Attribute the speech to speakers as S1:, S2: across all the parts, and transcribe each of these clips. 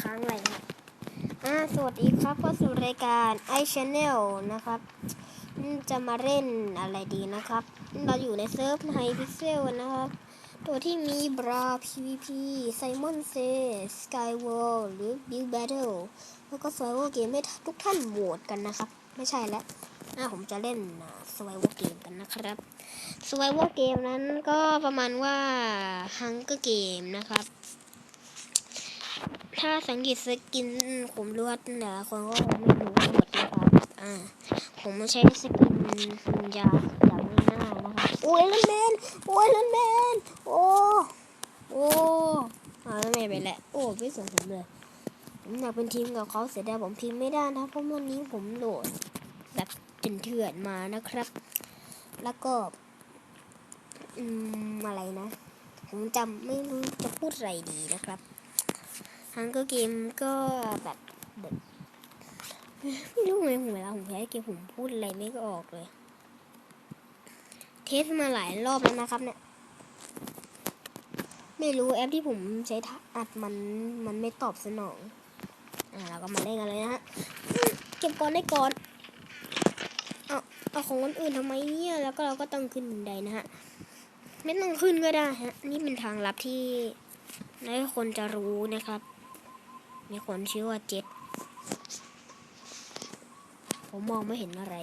S1: ค้างไรเนี่ยอ่าสวัสดีครับเข้าสู่รายการ i Channel นะครับ จะมาเล่นอะไรดีนะครับ เราอยู่ในเซิร์ฟไฮพิกเซลนะครับ ตัวที่มีบรา PVP Simon s a Sky World หรือ Build Battle แล้วก็ Survival Game ให้ทุกท่านโหวตกันนะครับ ไม่ใช่แล้วอ่าผมจะเล่นอ่า Survival Game กันนะครับ Survival Game นั้นก็ประมาณว่า Hunger Game นะครับ ถ้าสังเกตสกินผมรู้ว่าแต่ละคนก็คงไม่รู้หมดนะครับอ่าผมใช้สกินนินจาอย่างง่ายๆนะครับโอ้ยลันแมนโอ้ยลันแมนโอ้โอ้อาลันแมนไปแหละโอ้ไม่สนผมเลยผมอยากเป็นทีมกับเขาเสียดายผมพิมพ์ไม่ได้นะเพราะวันนี้ผมโหลดแบบเถื่อนๆมานะครับ แล้วก็อืมอะไรนะ ผมจำไม่รู้จะพูดอะไรดีนะครับ ฮังก็เกมก็แบบแบบไม่รู้ไงผมเวลาผมแพ้เกมผมพูดอะไรไม่ก็ออกเลย เทสมาหลายรอบแล้วนะครับเนี่ย ไม่รู้แอปที่ผมใช้อัดมันมันไม่ตอบสนอง อ่าเราก็มาเล่นกันเลยนะฮะ เก็บก่อนได้ก่อนเอาเอาของคนอื่นทำไมเนี่ยแล้วก็เราก็ต้องขึ้นบันไดนะฮะ ไม่ต้องขึ้นก็ได้ฮะ นี่เป็นทางลับที่น้อยคนจะรู้นะครับ มีคนชื่อว่าเจ็ด ผมมองไม่เห็นอะไร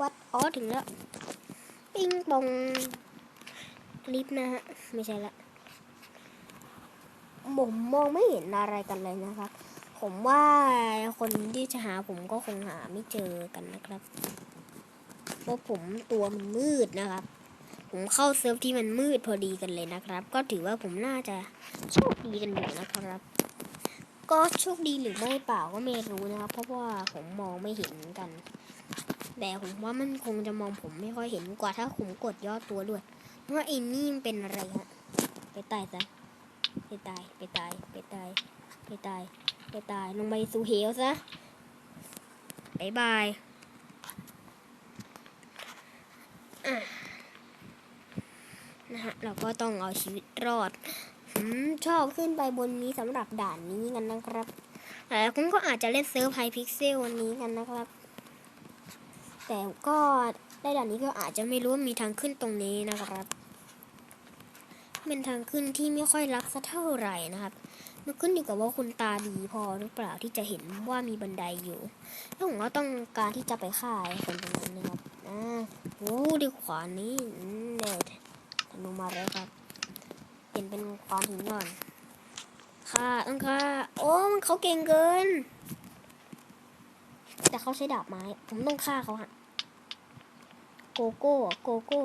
S1: วัดอ๋อถึงแล้ว ปิ้งปองลิฟต์นะฮะ ไม่ใช่ละ ผมมองไม่เห็นอะไรกันเลยนะครับผมว่าคนที่จะหาผมก็คงหาไม่เจอกันนะครับ เพราะผมตัวมันมืดนะครับ ผมเข้าเซิร์ฟที่มันมืดพอดีกันเลยนะครับ ก็ถือว่าผมน่าจะโชคดีกันอยู่นะครับ ก็โชคดีหรือไม่เปล่าก็ไม่รู้นะครับ เพราะว่าผมมองไม่เห็นกันแต่ผมว่ามันคงจะมองผมไม่ค่อยเห็นกว่าถ้าผมกดย่อตัวด้วยว่าไอ้นี่มันเป็นอะไรฮะไปตายซะไปตายไปตายไปตายไปตายไปตายลงไปสู่เหวซะบายบาย นะ เราก็ต้องเอาชีวิตรอดชอบขึ้นไปบนนี้สำหรับด่านนี้กันนะครับแต่คุณก็อาจจะเล่นเซิร์ฟไฮพิกเซลวันนี้กันนะครับ แต่ก็ได้ด่านนี้ก็อาจจะไม่รู้ว่ามีทางขึ้นตรงนี้นะครับ เป็นทางขึ้นที่ไม่ค่อยรักสักเท่าไหร่นะครับ มันขึ้นอยู่กับว่าคุณตาดีพอหรือเปล่าที่จะเห็นว่ามีบันไดอยู่แล้วผมก็ต้องการที่จะไปฆ่าไอ้คนตรงนั้นนะครับอ่าโอ้ดีขวานี้เนี่ ยธนูมาแล้วครับ เปลี่ยนเป็นความหินก่อน ค่ะต้องค่ะโอ้มันเขาเก่งเกิน แต่เขาใช้ดาบไม้ ผมต้องฆ่าเขาฮะ โกโก้โกโก้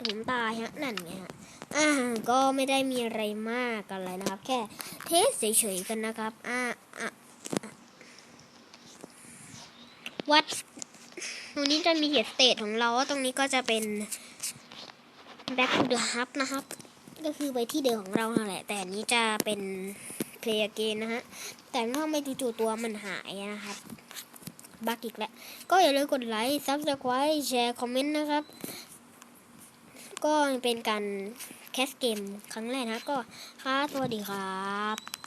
S1: ผมตายฮะ นั่นไงฮะอ่าก็ไม่ได้มีอะไรมากอะไรนะครับ แค่เทสเฉยๆกันนะครับอ่าอะวัดตรงนี้จะมีเห็ดสเตทของเราว่าตรงนี้ก็จะเป็น back to the hub นะครับ ก็คือไปที่เดิมของเราแหละ แต่อันนี้จะเป็น play again นะฮะ แต่ถ้าไม่จู่ๆตัวมันหายนะครับ บักอีกแล้ว ก็อย่าลืมกดไลค์ subscribe แชร์ คอมเมนต์นะครับ ก็เป็นการแคสเกมครั้งแรกนะ ก็ค่ะสวัสดีครับ